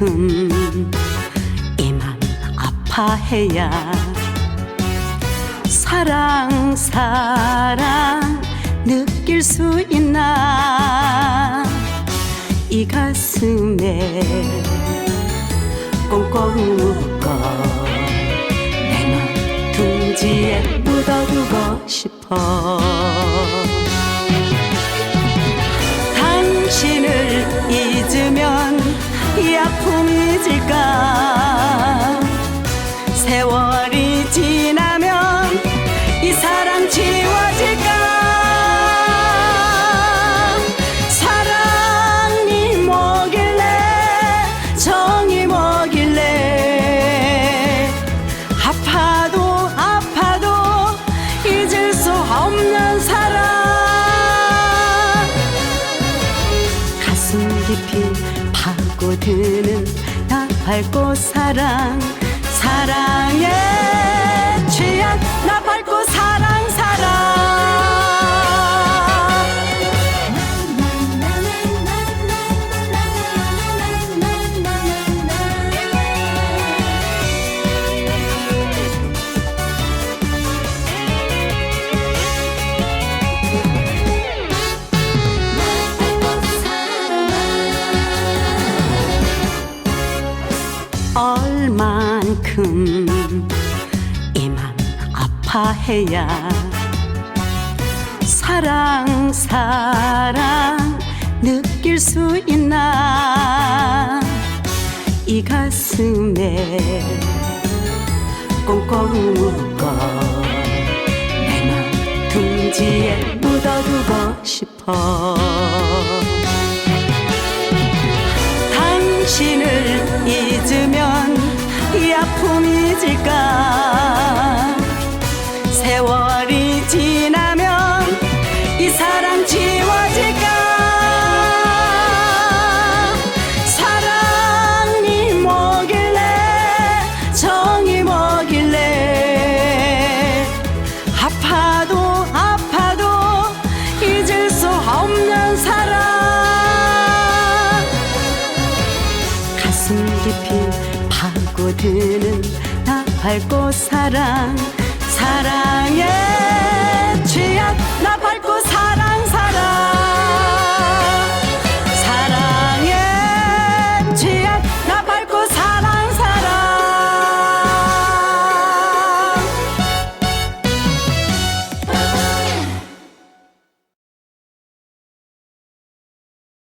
얼만큼 이맘 아파해야 사랑 사랑 느낄 수 있나? 이 가슴에 꽁꽁 묶어 내맘 둥지에 묻어두고 싶어. 당신을 잊으 밟고 사랑 사랑에 취한 나 밟고 만큼 이맘 아파해야 사랑 사랑 느낄 수 있나? 이 가슴에 꽁꽁 묶어 내맘 둥지에 묻어두고 싶어. 잊으면 이 아픔이 질까? 세월이 지나면 이 사랑 지워질까? 사랑이 뭐길래 정이 뭐길래? 아파도 아파도 잊을 수 없는 밟고 사랑 사랑의 취한 나 밟고